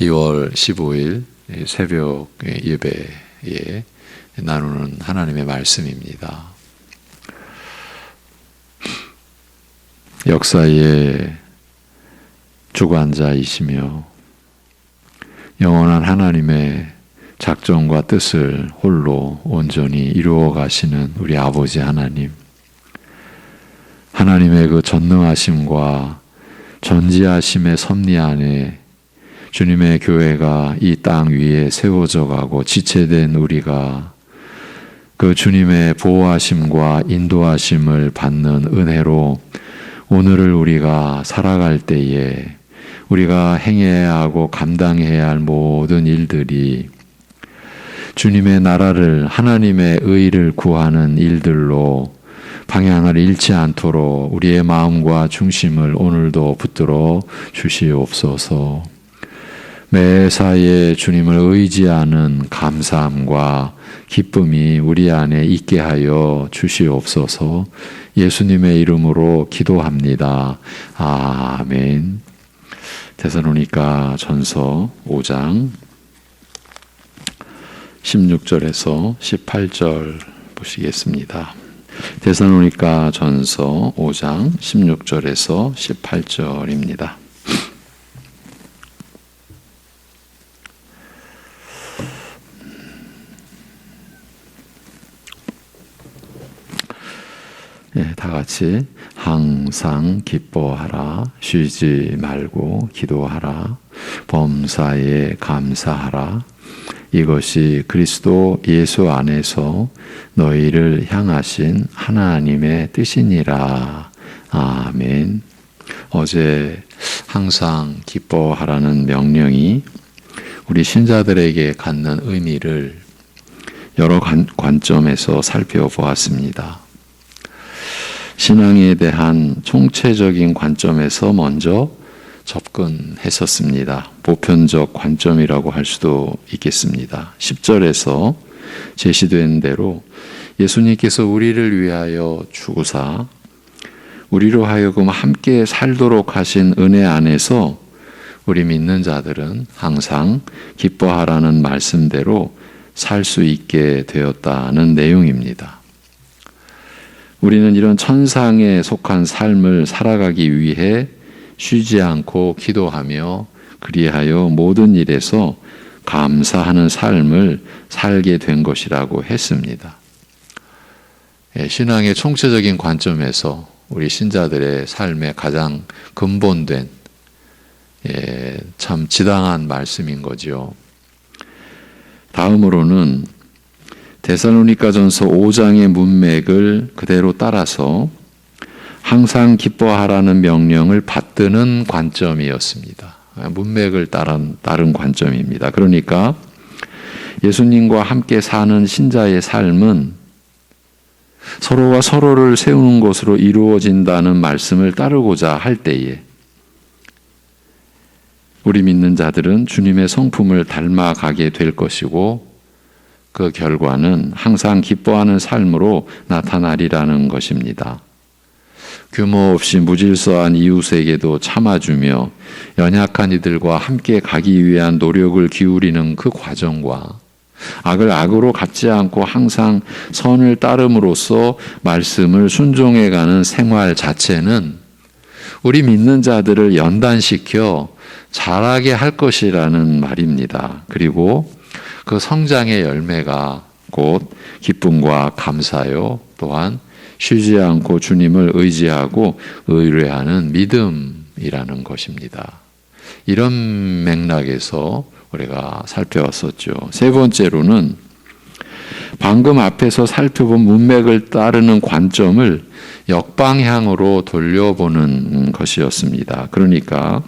2월 15일 새벽 예배에 나누는 하나님의 말씀입니다. 역사의 주관자이시며 영원한 하나님의 작정과 뜻을 홀로 온전히 이루어 가시는 우리 아버지 하나님. 하나님의 그 전능하심과 전지하심의 섭리 안에 주님의 교회가 이 땅 위에 세워져 가고 지체된 우리가 그 주님의 보호하심과 인도하심을 받는 은혜로 오늘을 우리가 살아갈 때에 우리가 행해야 하고 감당해야 할 모든 일들이 주님의 나라를 하나님의 의를 구하는 일들로 방향을 잃지 않도록 우리의 마음과 중심을 오늘도 붙들어 주시옵소서. 매사에 주님을 의지하는 감사함과 기쁨이 우리 안에 있게 하여 주시옵소서. 예수님의 이름으로 기도합니다. 아멘. 데살로니가 전서 5장 16절에서 18절 보시겠습니다. 데살로니가 전서 5장 16절에서 18절입니다. 예, 다 같이 항상 기뻐하라. 쉬지 말고 기도하라. 범사에 감사하라. 이것이 그리스도 예수 안에서 너희를 향하신 하나님의 뜻이니라. 아멘. 어제 항상 기뻐하라는 명령이 우리 신자들에게 갖는 의미를 여러 관점에서 살펴보았습니다. 신앙에 대한 총체적인 관점에서 먼저 접근했었습니다. 보편적 관점이라고 할 수도 있겠습니다. 10절에서 제시된 대로 예수님께서 우리를 위하여 죽으사 우리로 하여금 함께 살도록 하신 은혜 안에서 우리 믿는 자들은 항상 기뻐하라는 말씀대로 살 수 있게 되었다는 내용입니다. 우리는 이런 천상에 속한 삶을 살아가기 위해 쉬지 않고 기도하며 그리하여 모든 일에서 감사하는 삶을 살게 된 것이라고 했습니다. 예, 신앙의 총체적인 관점에서 우리 신자들의 삶의 가장 근본된 예, 참 지당한 말씀인 거죠. 다음으로는 데살로니가전서 5장의 문맥을 그대로 따라서 항상 기뻐하라는 명령을 받드는 관점이었습니다. 문맥을 따른, 따른 관점입니다. 그러니까 예수님과 함께 사는 신자의 삶은 서로와 서로를 세우는 것으로 이루어진다는 말씀을 따르고자 할 때에 우리 믿는 자들은 주님의 성품을 닮아가게 될 것이고 그 결과는 항상 기뻐하는 삶으로 나타나리라는 것입니다. 규모 없이 무질서한 이웃에게도 참아주며 연약한 이들과 함께 가기 위한 노력을 기울이는 그 과정과 악을 악으로 갚지 않고 항상 선을 따름으로써 말씀을 순종해가는 생활 자체는 우리 믿는 자들을 연단시켜 잘하게 할 것이라는 말입니다. 그리고 그 성장의 열매가 곧 기쁨과 감사요. 또한 쉬지 않고 주님을 의지하고 의뢰하는 믿음이라는 것입니다. 이런 맥락에서 우리가 살펴왔었죠. 세 번째로는 방금 앞에서 살펴본 문맥을 따르는 관점을 역방향으로 돌려보는 것이었습니다. 그러니까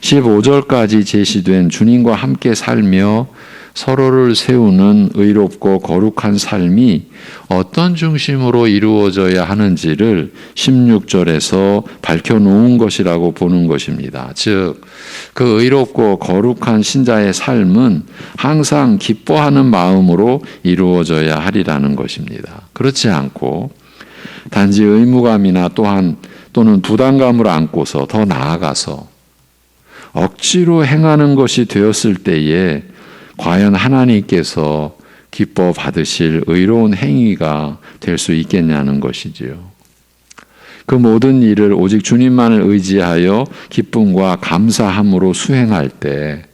15절까지 제시된 주님과 함께 살며 서로를 세우는 의롭고 거룩한 삶이 어떤 중심으로 이루어져야 하는지를 16절에서 밝혀놓은 것이라고 보는 것입니다. 즉, 그 의롭고 거룩한 신자의 삶은 항상 기뻐하는 마음으로 이루어져야 하리라는 것입니다. 그렇지 않고 단지 의무감이나 또한 또는 부담감을 안고서 더 나아가서 억지로 행하는 것이 되었을 때에 과연 하나님께서 기뻐 받으실 의로운 행위가 될 수 있겠냐는 것이지요. 그 모든 일을 오직 주님만을 의지하여 기쁨과 감사함으로 수행할 때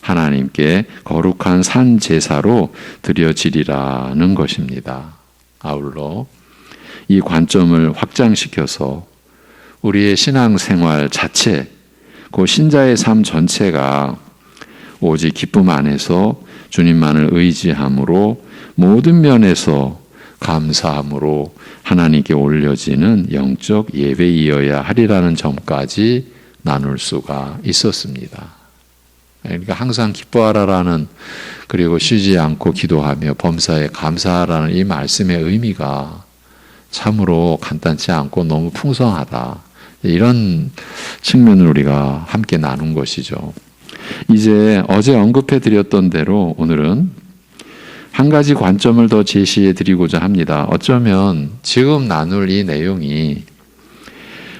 하나님께 거룩한 산 제사로 드려지리라는 것입니다. 아울러 이 관점을 확장시켜서 우리의 신앙생활 자체, 그 신자의 삶 전체가 오직 기쁨 안에서 주님만을 의지함으로 모든 면에서 감사함으로 하나님께 올려지는 영적 예배이어야 하리라는 점까지 나눌 수가 있었습니다. 그러니까 항상 기뻐하라라는 그리고 쉬지 않고 기도하며 범사에 감사하라는 이 말씀의 의미가 참으로 간단치 않고 너무 풍성하다. 이런 측면을 우리가 함께 나눈 것이죠. 이제 어제 언급해 드렸던 대로 오늘은 한 가지 관점을 더 제시해 드리고자 합니다. 어쩌면 지금 나눌 이 내용이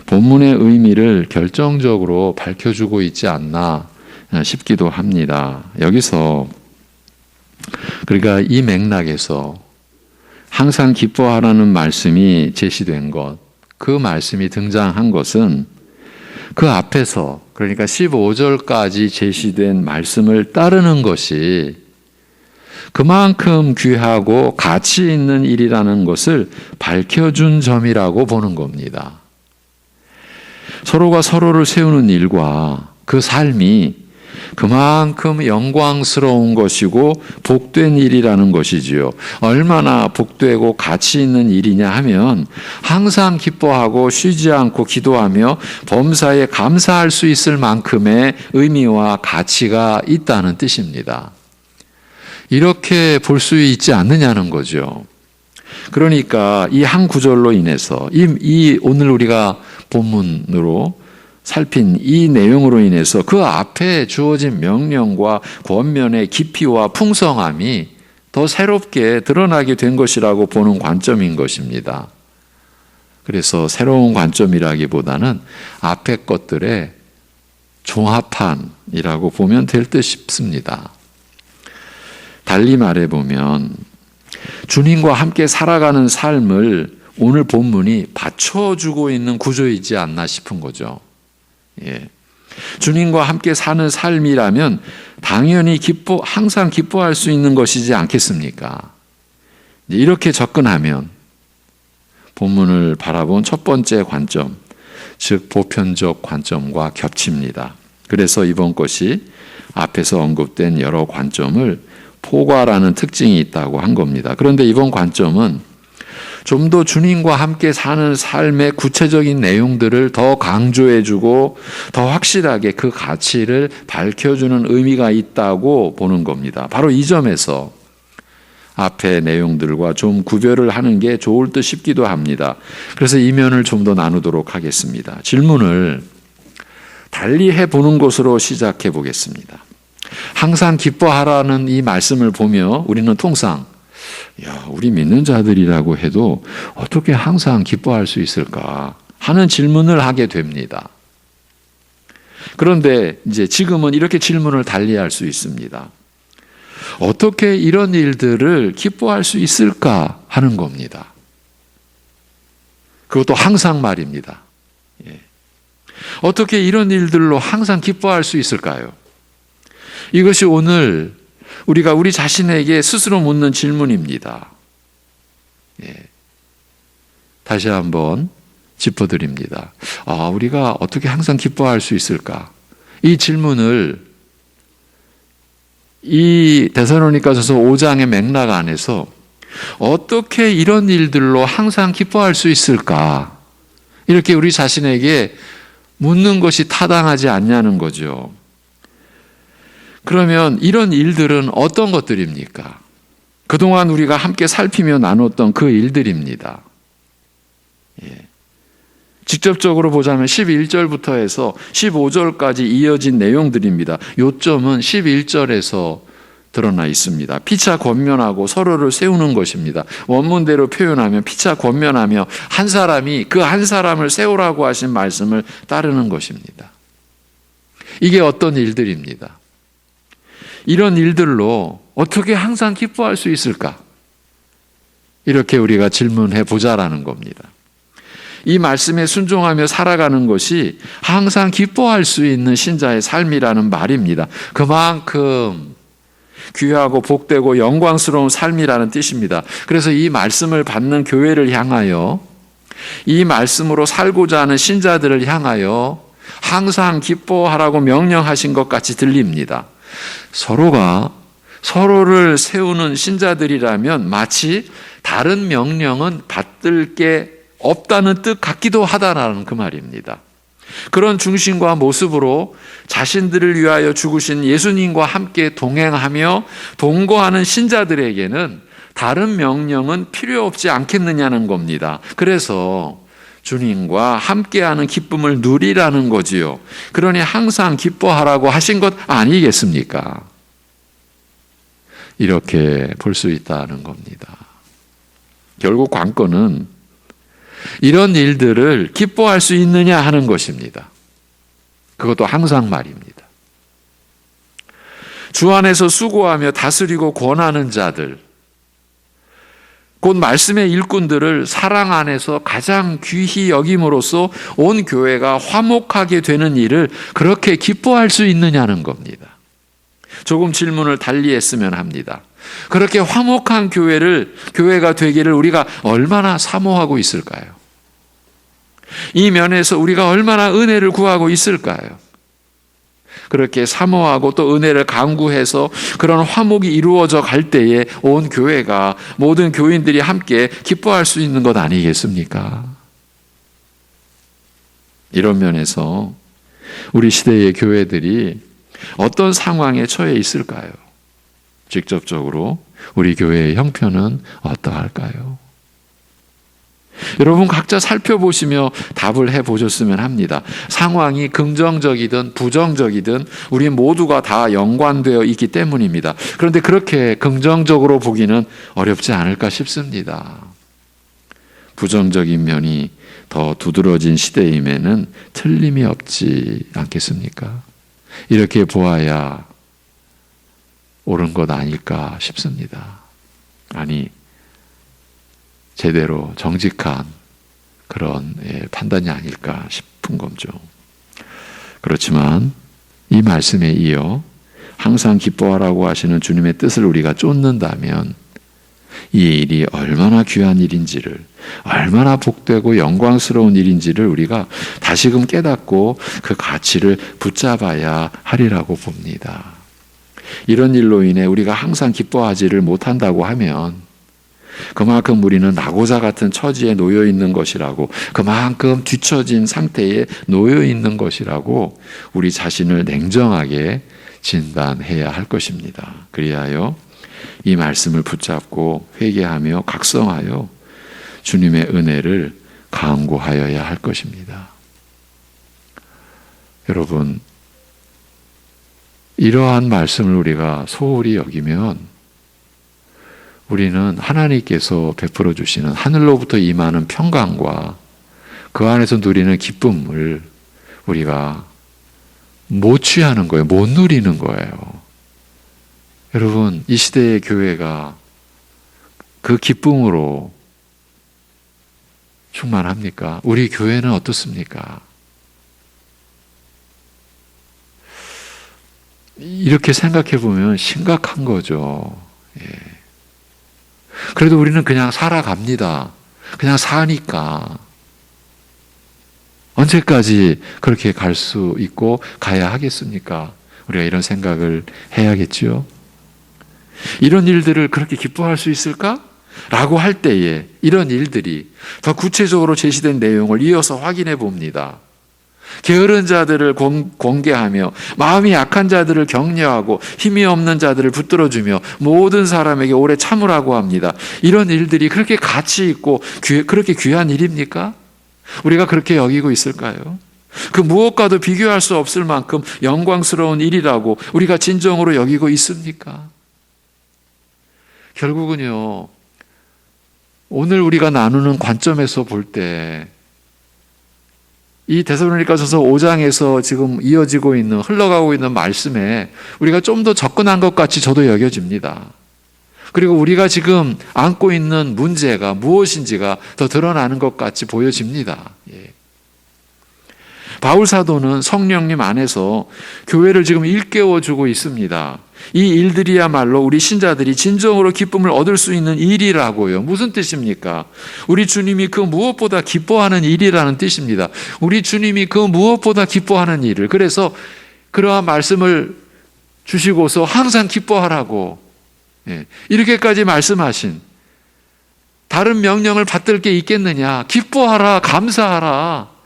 본문의 의미를 결정적으로 밝혀주고 있지 않나 싶기도 합니다. 여기서 그러니까 이 맥락에서 항상 기뻐하라는 말씀이 제시된 것, 그 말씀이 등장한 것은 그 앞에서 그러니까 15절까지 제시된 말씀을 따르는 것이 그만큼 귀하고 가치 있는 일이라는 것을 밝혀준 점이라고 보는 겁니다. 서로가 서로를 세우는 일과 그 삶이 그만큼 영광스러운 것이고 복된 일이라는 것이지요. 얼마나 복되고 가치 있는 일이냐 하면 항상 기뻐하고 쉬지 않고 기도하며 범사에 감사할 수 있을 만큼의 의미와 가치가 있다는 뜻입니다. 이렇게 볼 수 있지 않느냐는 거죠. 그러니까 이 한 구절로 인해서 이, 이 오늘 우리가 본문으로 살핀 이 내용으로 인해서 그 앞에 주어진 명령과 권면의 깊이와 풍성함이 더 새롭게 드러나게 된 것이라고 보는 관점인 것입니다. 그래서 새로운 관점이라기보다는 앞에 것들의 종합판이라고 보면 될 듯 싶습니다. 달리 말해 보면 주님과 함께 살아가는 삶을 오늘 본문이 받쳐주고 있는 구조이지 않나 싶은 거죠. 예. 주님과 함께 사는 삶이라면 당연히 기뻐, 항상 기뻐할 수 있는 것이지 않겠습니까? 이렇게 접근하면 본문을 바라본 첫 번째 관점, 즉 보편적 관점과 겹칩니다. 그래서 이번 것이 앞에서 언급된 여러 관점을 포괄하는 특징이 있다고 한 겁니다. 그런데 이번 관점은 좀 더 주님과 함께 사는 삶의 구체적인 내용들을 더 강조해주고 더 확실하게 그 가치를 밝혀주는 의미가 있다고 보는 겁니다. 바로 이 점에서 앞의 내용들과 좀 구별을 하는 게 좋을 듯 싶기도 합니다. 그래서 이 면을 좀 더 나누도록 하겠습니다. 질문을 달리 해보는 것으로 시작해 보겠습니다. 항상 기뻐하라는 이 말씀을 보며 우리는 통상 야, 우리 믿는 자들이라고 해도 어떻게 항상 기뻐할 수 있을까 하는 질문을 하게 됩니다. 그런데 이제 지금은 이렇게 질문을 달리할 수 있습니다. 어떻게 이런 일들을 기뻐할 수 있을까 하는 겁니다. 그것도 항상 말입니다. 예. 어떻게 이런 일들로 항상 기뻐할 수 있을까요? 이것이 오늘 우리가 우리 자신에게 스스로 묻는 질문입니다. 예. 다시 한번 짚어드립니다. 아, 우리가 어떻게 항상 기뻐할 수 있을까? 이 질문을 이 데살로니가서서 5장의 맥락 안에서 어떻게 이런 일들로 항상 기뻐할 수 있을까? 이렇게 우리 자신에게 묻는 것이 타당하지 않냐는 거죠. 그러면 이런 일들은 어떤 것들입니까? 그동안 우리가 함께 살피며 나눴던 그 일들입니다. 예. 직접적으로 보자면 11절부터 해서 15절까지 이어진 내용들입니다. 요점은 11절에서 드러나 있습니다. 피차 권면하고 서로를 세우는 것입니다. 원문대로 표현하면 피차 권면하며 한 사람이 그 한 사람을 세우라고 하신 말씀을 따르는 것입니다. 이게 어떤 일들입니다. 이런 일들로 어떻게 항상 기뻐할 수 있을까? 이렇게 우리가 질문해 보자라는 겁니다. 이 말씀에 순종하며 살아가는 것이 항상 기뻐할 수 있는 신자의 삶이라는 말입니다. 그만큼 귀하고 복되고 영광스러운 삶이라는 뜻입니다. 그래서 이 말씀을 받는 교회를 향하여 이 말씀으로 살고자 하는 신자들을 향하여 항상 기뻐하라고 명령하신 것 같이 들립니다. 서로가 서로를 세우는 신자들이라면 마치 다른 명령은 받들 게 없다는 뜻 같기도 하다라는 그 말입니다. 그런 중심과 모습으로 자신들을 위하여 죽으신 예수님과 함께 동행하며 동거하는 신자들에게는 다른 명령은 필요 없지 않겠느냐는 겁니다. 그래서 주님과 함께하는 기쁨을 누리라는 거지요. 그러니 항상 기뻐하라고 하신 것 아니겠습니까? 이렇게 볼 수 있다는 겁니다. 결국 관건은 이런 일들을 기뻐할 수 있느냐 하는 것입니다. 그것도 항상 말입니다. 주 안에서 수고하며 다스리고 권하는 자들, 곧 말씀의 일꾼들을 사랑 안에서 가장 귀히 여김으로써 온 교회가 화목하게 되는 일을 그렇게 기뻐할 수 있느냐는 겁니다. 조금 질문을 달리 했으면 합니다. 그렇게 화목한 교회를, 교회가 되기를 우리가 얼마나 사모하고 있을까요? 이 면에서 우리가 얼마나 은혜를 구하고 있을까요? 그렇게 사모하고 또 은혜를 강구해서 그런 화목이 이루어져 갈 때에 온 교회가 모든 교인들이 함께 기뻐할 수 있는 것 아니겠습니까? 이런 면에서 우리 시대의 교회들이 어떤 상황에 처해 있을까요? 직접적으로 우리 교회의 형편은 어떠할까요? 여러분 각자 살펴보시며 답을 해 보셨으면 합니다. 상황이 긍정적이든 부정적이든 우리 모두가 다 연관되어 있기 때문입니다. 그런데 그렇게 긍정적으로 보기는 어렵지 않을까 싶습니다. 부정적인 면이 더 두드러진 시대임에는 틀림이 없지 않겠습니까? 이렇게 보아야 옳은 것 아닐까 싶습니다. 아니, 제대로 정직한 그런 예, 판단이 아닐까 싶은 거죠. 그렇지만 이 말씀에 이어 항상 기뻐하라고 하시는 주님의 뜻을 우리가 쫓는다면 이 일이 얼마나 귀한 일인지를 얼마나 복되고 영광스러운 일인지를 우리가 다시금 깨닫고 그 가치를 붙잡아야 하리라고 봅니다. 이런 일로 인해 우리가 항상 기뻐하지를 못한다고 하면 그만큼 우리는 낙오자 같은 처지에 놓여 있는 것이라고 그만큼 뒤처진 상태에 놓여 있는 것이라고 우리 자신을 냉정하게 진단해야 할 것입니다. 그리하여 이 말씀을 붙잡고 회개하며 각성하여 주님의 은혜를 강구하여야 할 것입니다. 여러분, 이러한 말씀을 우리가 소홀히 여기면 우리는 하나님께서 베풀어 주시는 하늘로부터 임하는 평강과 그 안에서 누리는 기쁨을 우리가 못 취하는 거예요. 못 누리는 거예요. 여러분, 이 시대의 교회가 그 기쁨으로 충만합니까? 우리 교회는 어떻습니까? 이렇게 생각해 보면 심각한 거죠. 예. 그래도 우리는 그냥 살아갑니다. 그냥 사니까. 언제까지 그렇게 갈 수 있고 가야 하겠습니까? 우리가 이런 생각을 해야겠지요. 이런 일들을 그렇게 기뻐할 수 있을까? 라고 할 때에 이런 일들이 더 구체적으로 제시된 내용을 이어서 확인해 봅니다. 게으른 자들을 공개하며 마음이 약한 자들을 격려하고 힘이 없는 자들을 붙들어주며 모든 사람에게 오래 참으라고 합니다. 이런 일들이 그렇게 가치 있고 귀, 그렇게 귀한 일입니까? 우리가 그렇게 여기고 있을까요? 그 무엇과도 비교할 수 없을 만큼 영광스러운 일이라고 우리가 진정으로 여기고 있습니까? 결국은요, 오늘 우리가 나누는 관점에서 볼 때 이 데살로니가전서 5장에서 지금 이어지고 있는 흘러가고 있는 말씀에 우리가 좀 더 접근한 것 같이 저도 여겨집니다. 그리고 우리가 지금 안고 있는 문제가 무엇인지가 더 드러나는 것 같이 보여집니다. 예. 바울 사도는 성령님 안에서 교회를 지금 일깨워 주고 있습니다. 이 일들이야말로 우리 신자들이 진정으로 기쁨을 얻을 수 있는 일이라고요. 무슨 뜻입니까? 우리 주님이 그 무엇보다 기뻐하는 일이라는 뜻입니다. 우리 주님이 그 무엇보다 기뻐하는 일을 그래서 그러한 말씀을 주시고서 항상 기뻐하라고 예, 이렇게까지 말씀하신 다른 명령을 받들 게 있겠느냐? 기뻐하라, 감사하라.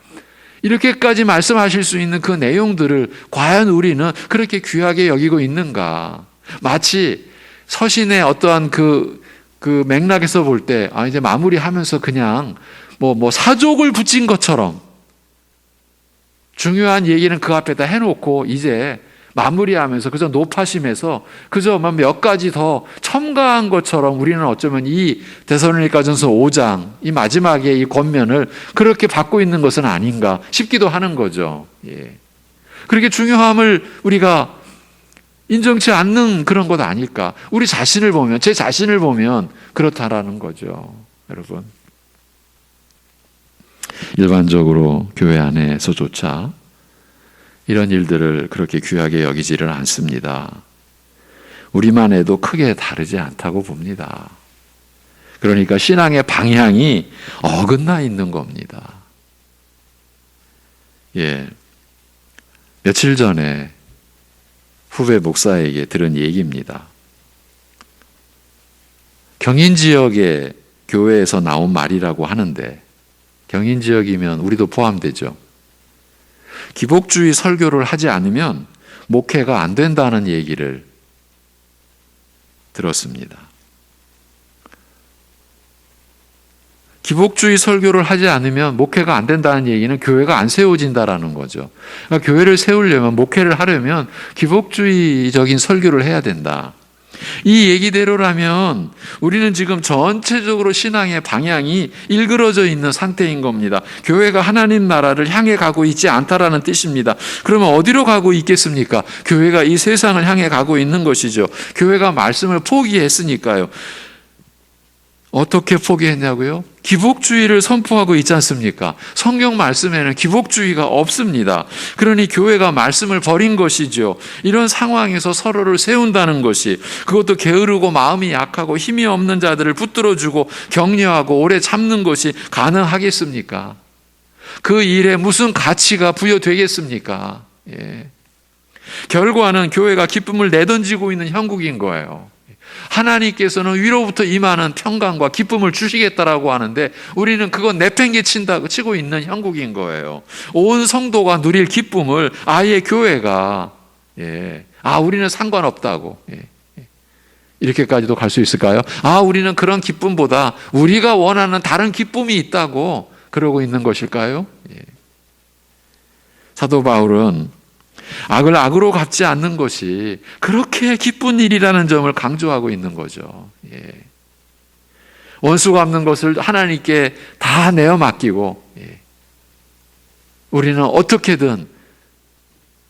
이렇게까지 말씀하실 수 있는 그 내용들을 과연 우리는 그렇게 귀하게 여기고 있는가? 마치 서신의 어떠한 그, 그 맥락에서 볼 때, 아, 이제 마무리하면서 그냥 뭐, 뭐 사족을 붙인 것처럼 중요한 얘기는 그 앞에다 해놓고 이제 마무리하면서 그저 높아심에서 그저 뭐몇 가지 더 첨가한 것처럼 우리는 어쩌면 이 대선일가전서 5장 이 마지막에 이 권면을 그렇게 받고 있는 것은 아닌가 싶기도 하는 거죠. 예. 그렇게 중요함을 우리가 인정치 않는 그런 것 아닐까? 우리 자신을 보면 제 자신을 보면 그렇다라는 거죠. 여러분. 일반적으로 교회 안에서조차 이런 일들을 그렇게 귀하게 여기지를 않습니다. 우리만 해도 크게 다르지 않다고 봅니다. 그러니까 신앙의 방향이 어긋나 있는 겁니다. 예. 며칠 전에 후배 목사에게 들은 얘기입니다. 경인 지역의 교회에서 나온 말이라고 하는데, 경인 지역이면 우리도 포함되죠. 기복주의 설교를 하지 않으면 목회가 안 된다는 얘기를 들었습니다. 기복주의 설교를 하지 않으면 목회가 안 된다는 얘기는 교회가 안 세워진다라는 거죠. 그러니까 교회를 세우려면 목회를 하려면 기복주의적인 설교를 해야 된다. 이 얘기대로라면 우리는 지금 전체적으로 신앙의 방향이 일그러져 있는 상태인 겁니다. 교회가 하나님 나라를 향해 가고 있지 않다라는 뜻입니다. 그러면 어디로 가고 있겠습니까? 교회가 이 세상을 향해 가고 있는 것이죠. 교회가 말씀을 포기했으니까요. 어떻게 포기했냐고요? 기복주의를 선포하고 있지 않습니까? 성경 말씀에는 기복주의가 없습니다. 그러니 교회가 말씀을 버린 것이죠. 이런 상황에서 서로를 세운다는 것이 그것도 게으르고 마음이 약하고 힘이 없는 자들을 붙들어주고 격려하고 오래 참는 것이 가능하겠습니까? 그 일에 무슨 가치가 부여되겠습니까? 예. 결과는 교회가 기쁨을 내던지고 있는 형국인 거예요. 하나님께서는 위로부터 임하는 평강과 기쁨을 주시겠다라고 하는데 우리는 그건 내팽개친다고 치고 있는 형국인 거예요. 온 성도가 누릴 기쁨을 아예 교회가 예. 아 우리는 상관없다고 예. 예. 이렇게까지도 갈 수 있을까요? 아 우리는 그런 기쁨보다 우리가 원하는 다른 기쁨이 있다고 그러고 있는 것일까요? 예. 사도 바울은 악을 악으로 갚지 않는 것이 그렇게 기쁜 일이라는 점을 강조하고 있는 거죠. 예. 원수 갚는 것을 하나님께 다 내어 맡기고 예. 우리는 어떻게든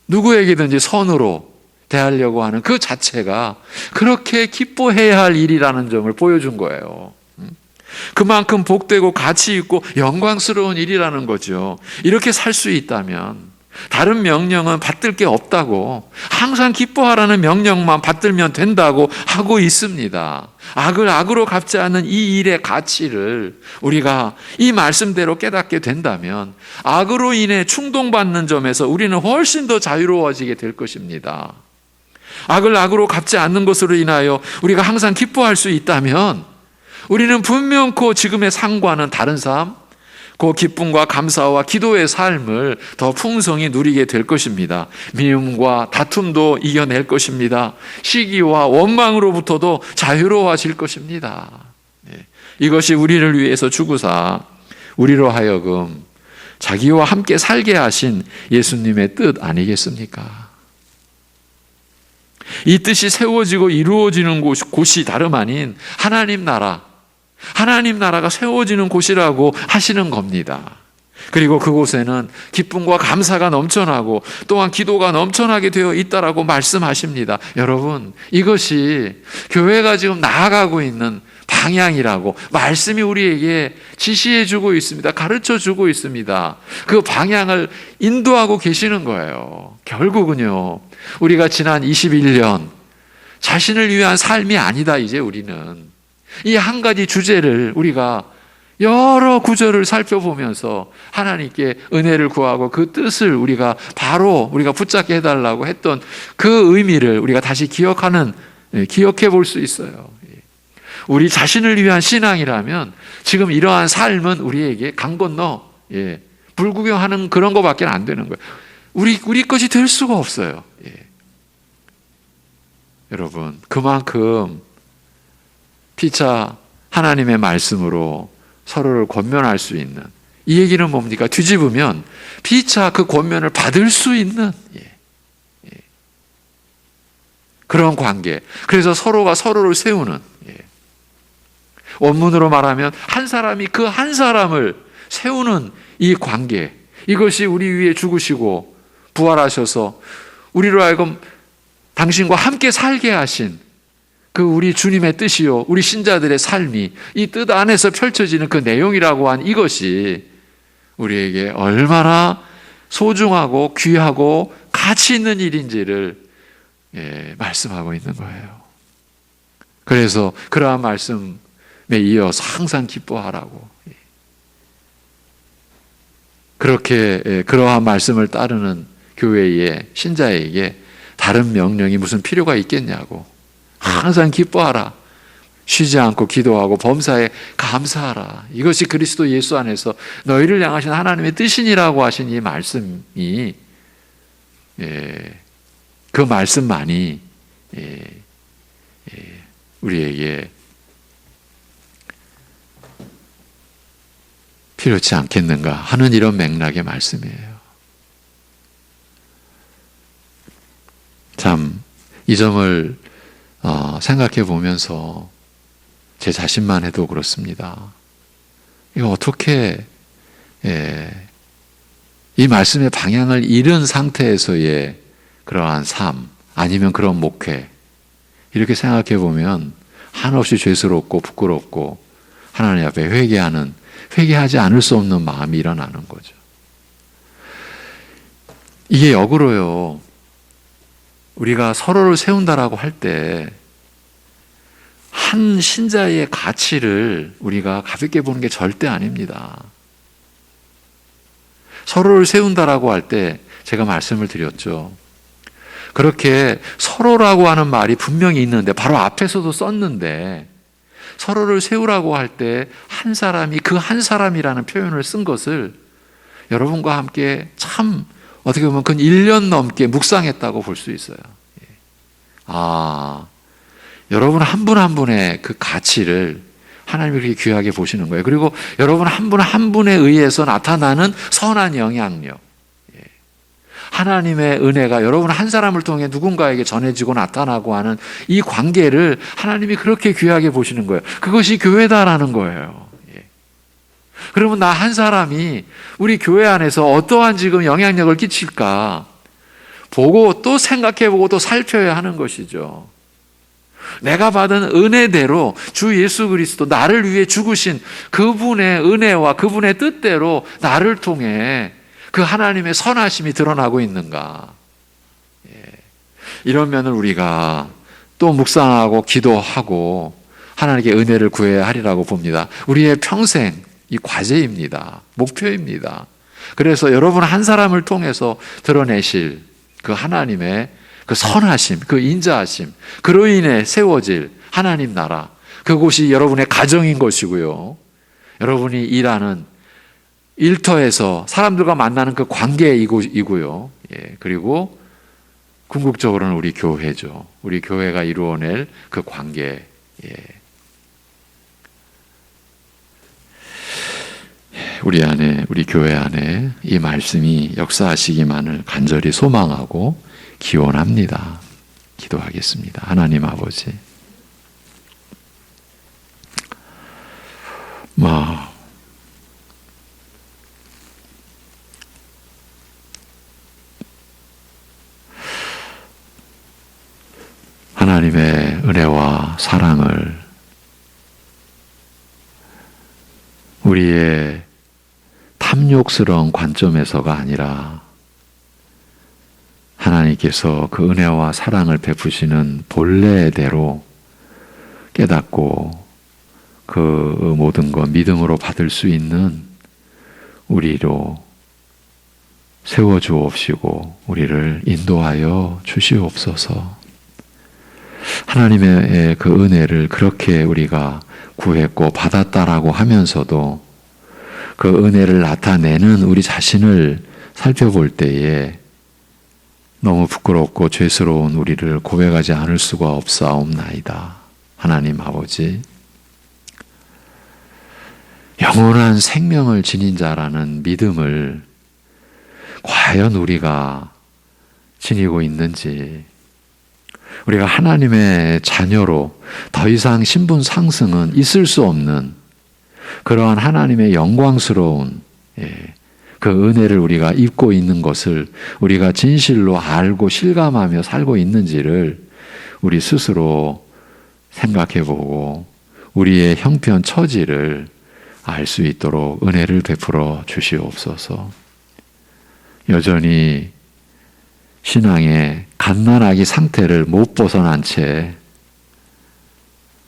누구에게든지 선으로 대하려고 하는 그 자체가 그렇게 기뻐해야 할 일이라는 점을 보여준 거예요. 음. 그만큼 복되고 가치 있고 영광스러운 일이라는 거죠. 이렇게 살 수 있다면 다른 명령은 받들 게 없다고 항상 기뻐하라는 명령만 받들면 된다고 하고 있습니다. 악을 악으로 갚지 않는 이 일의 가치를 우리가 이 말씀대로 깨닫게 된다면 악으로 인해 충동받는 점에서 우리는 훨씬 더 자유로워지게 될 것입니다. 악을 악으로 갚지 않는 것으로 인하여 우리가 항상 기뻐할 수 있다면 우리는 분명코 지금의 상과는 다른 삶, 그 기쁨과 감사와 기도의 삶을 더 풍성히 누리게 될 것입니다. 미움과 다툼도 이겨낼 것입니다. 시기와 원망으로부터도 자유로워질 것입니다. 네. 이것이 우리를 위해서 주구사 우리로 하여금 자기와 함께 살게 하신 예수님의 뜻 아니겠습니까? 이 뜻이 세워지고 이루어지는 곳이 다름 아닌 하나님 나라, 하나님 나라가 세워지는 곳이라고 하시는 겁니다. 그리고 그곳에는 기쁨과 감사가 넘쳐나고 또한 기도가 넘쳐나게 되어 있다라고 말씀하십니다. 여러분, 이것이 교회가 지금 나아가고 있는 방향이라고 말씀이 우리에게 지시해 주고 있습니다. 가르쳐 주고 있습니다. 그 방향을 인도하고 계시는 거예요. 결국은요, 우리가 지난 21년 자신을 위한 삶이 아니다, 이제 우리는. 이 한 가지 주제를 우리가 여러 구절을 살펴보면서 하나님께 은혜를 구하고 그 뜻을 우리가 바로 우리가 붙잡게 해달라고 했던 그 의미를 우리가 다시 기억하는, 예, 기억해 볼 수 있어요. 예. 우리 자신을 위한 신앙이라면 지금 이러한 삶은 우리에게 강 건너, 예, 불구경하는 그런 것밖에 안 되는 거예요. 우리, 우리 것이 될 수가 없어요. 예. 여러분, 그만큼 피차 하나님의 말씀으로 서로를 권면할 수 있는 이 얘기는 뭡니까? 뒤집으면 피차 그 권면을 받을 수 있는 예. 예. 그런 관계. 그래서 서로가 서로를 세우는 예. 원문으로 말하면 한 사람이 그 한 사람을 세우는 이 관계. 이것이 우리 위에 죽으시고 부활하셔서 우리로 하여금 당신과 함께 살게 하신 그 우리 주님의 뜻이요, 우리 신자들의 삶이 이 뜻 안에서 펼쳐지는 그 내용이라고 한 이것이 우리에게 얼마나 소중하고 귀하고 가치 있는 일인지를 예, 말씀하고 있는 거예요. 그래서 그러한 말씀에 이어서 항상 기뻐하라고. 예. 그렇게 예, 그러한 말씀을 따르는 교회의 신자에게 다른 명령이 무슨 필요가 있겠냐고. 항상 기뻐하라. 쉬지 않고 기도하고 범사에 감사하라. 이것이 그리스도 예수 안에서 너희를 향하신 하나님의 뜻이니라고 하신 이 말씀이 예, 그 말씀만이 예, 예, 우리에게 필요치 않겠는가 하는 이런 맥락의 말씀이에요. 참 이 점을 어, 생각해 보면서 제 자신만 해도 그렇습니다. 이거 어떻게 예, 이 말씀의 방향을 잃은 상태에서의 그러한 삶 아니면 그런 목회 이렇게 생각해 보면 한없이 죄스럽고 부끄럽고 하나님 앞에 회개하는 회개하지 않을 수 없는 마음이 일어나는 거죠. 이게 역으로요. 우리가 서로를 세운다라고 할 때 한 신자의 가치를 우리가 가볍게 보는 게 절대 아닙니다. 서로를 세운다라고 할 때 제가 말씀을 드렸죠. 그렇게 서로라고 하는 말이 분명히 있는데 바로 앞에서도 썼는데 서로를 세우라고 할 때 한 사람이 그 한 사람이라는 표현을 쓴 것을 여러분과 함께 참 어떻게 보면 그 1년 넘게 묵상했다고 볼 수 있어요. 예. 아, 여러분 한 분 한 분의 그 가치를 하나님이 그렇게 귀하게 보시는 거예요. 그리고 여러분 한 분 한 분에 의해서 나타나는 선한 영향력. 예. 하나님의 은혜가 여러분 한 사람을 통해 누군가에게 전해지고 나타나고 하는 이 관계를 하나님이 그렇게 귀하게 보시는 거예요. 그것이 교회다라는 거예요. 그러면 나 한 사람이 우리 교회 안에서 어떠한 지금 영향력을 끼칠까 보고 또 생각해 보고 또 살펴야 하는 것이죠. 내가 받은 은혜대로 주 예수 그리스도 나를 위해 죽으신 그분의 은혜와 그분의 뜻대로 나를 통해 그 하나님의 선하심이 드러나고 있는가. 예. 이런 면을 우리가 또 묵상하고 기도하고 하나님께 은혜를 구해야 하리라고 봅니다. 우리의 평생 이 과제입니다. 목표입니다. 그래서 여러분 한 사람을 통해서 드러내실 그 하나님의 그 선하심, 그 인자하심, 그로 인해 세워질 하나님 나라, 그곳이 여러분의 가정인 것이고요. 여러분이 일하는 일터에서 사람들과 만나는 그 관계이고요. 예, 그리고 궁극적으로는 우리 교회죠. 우리 교회가 이루어낼 그 관계. 예. 우리 안에, 우리 교회 안에 이 말씀이 역사하시기만을 간절히 소망하고 기원합니다. 기도하겠습니다. 하나님 아버지. 뭐, 하나님의 은혜와 사랑을 우리의 탐욕스러운 관점에서가 아니라 하나님께서 그 은혜와 사랑을 베푸시는 본래대로 깨닫고 그 모든 것 믿음으로 받을 수 있는 우리로 세워 주옵시고 우리를 인도하여 주시옵소서. 하나님의 그 은혜를 그렇게 우리가 구했고 받았다라고 하면서도 그 은혜를 나타내는 우리 자신을 살펴볼 때에 너무 부끄럽고 죄스러운 우리를 고백하지 않을 수가 없사옵나이다. 하나님 아버지. 영원한 생명을 지닌 자라는 믿음을 과연 우리가 지니고 있는지, 우리가 하나님의 자녀로 더 이상 신분 상승은 있을 수 없는 그러한 하나님의 영광스러운 예, 그 은혜를 우리가 입고 있는 것을 우리가 진실로 알고 실감하며 살고 있는지를 우리 스스로 생각해 보고 우리의 형편 처지를 알 수 있도록 은혜를 베풀어 주시옵소서. 여전히 신앙의 갓난아기 상태를 못 벗어난 채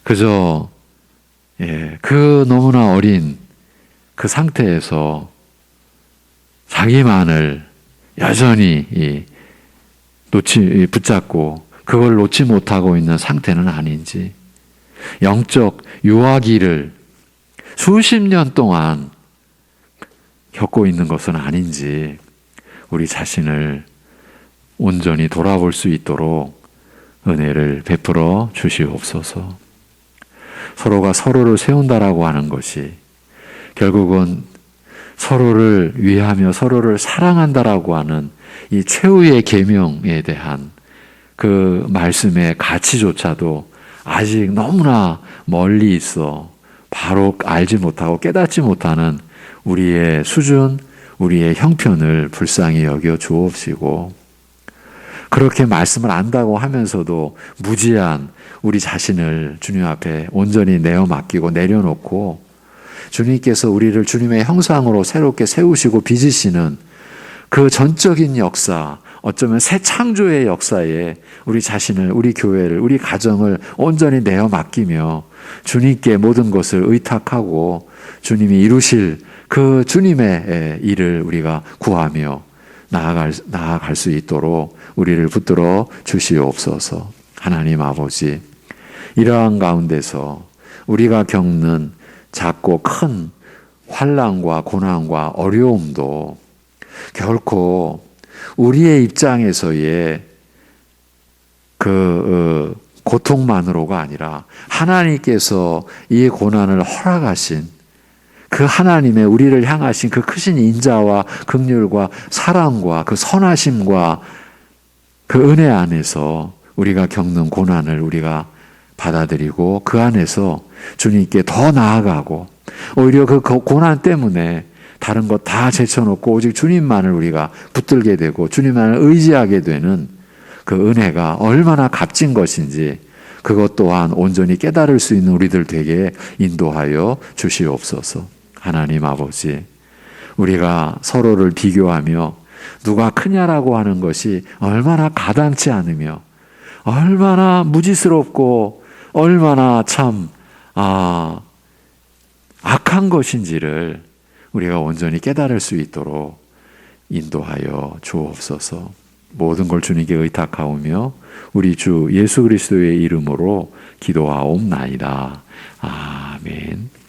그저 예, 그 너무나 어린 그 상태에서 자기만을 여전히 놓치 붙잡고 그걸 놓지 못하고 있는 상태는 아닌지 영적 유아기를 수십 년 동안 겪고 있는 것은 아닌지 우리 자신을 온전히 돌아볼 수 있도록 은혜를 베풀어 주시옵소서. 서로가 서로를 세운다라고 하는 것이 결국은 서로를 위하며 서로를 사랑한다라고 하는 이 최후의 계명에 대한 그 말씀의 가치조차도 아직 너무나 멀리 있어 바로 알지 못하고 깨닫지 못하는 우리의 수준, 우리의 형편을 불쌍히 여겨 주옵시고 그렇게 말씀을 안다고 하면서도 무지한 우리 자신을 주님 앞에 온전히 내어 맡기고 내려놓고 주님께서 우리를 주님의 형상으로 새롭게 세우시고 빚으시는 그 전적인 역사, 어쩌면 새 창조의 역사에 우리 자신을, 우리 교회를, 우리 가정을 온전히 내어 맡기며 주님께 모든 것을 의탁하고 주님이 이루실 그 주님의 일을 우리가 구하며 나아갈, 나아갈 수 있도록 우리를 붙들어 주시옵소서. 하나님 아버지, 이러한 가운데서 우리가 겪는 작고 큰 환란과 고난과 어려움도 결코 우리의 입장에서의 그 어, 고통만으로가 아니라 하나님께서 이 고난을 허락하신 그 하나님의 우리를 향하신 그 크신 인자와 극률과 사랑과 그 선하심과 그 은혜 안에서 우리가 겪는 고난을 우리가 받아들이고 그 안에서 주님께 더 나아가고 오히려 그 고난 때문에 다른 것 다 제쳐놓고 오직 주님만을 우리가 붙들게 되고 주님만을 의지하게 되는 그 은혜가 얼마나 값진 것인지 그것 또한 온전히 깨달을 수 있는 우리들 되게 인도하여 주시옵소서. 하나님 아버지, 우리가 서로를 비교하며 누가 크냐라고 하는 것이 얼마나 가당치 않으며 얼마나 무지스럽고 얼마나 참, 아, 악한 것인지를 우리가 온전히 깨달을 수 있도록 인도하여 주옵소서. 모든 걸 주님께 의탁하오며 우리 주 예수 그리스도의 이름으로 기도하옵나이다. 아멘.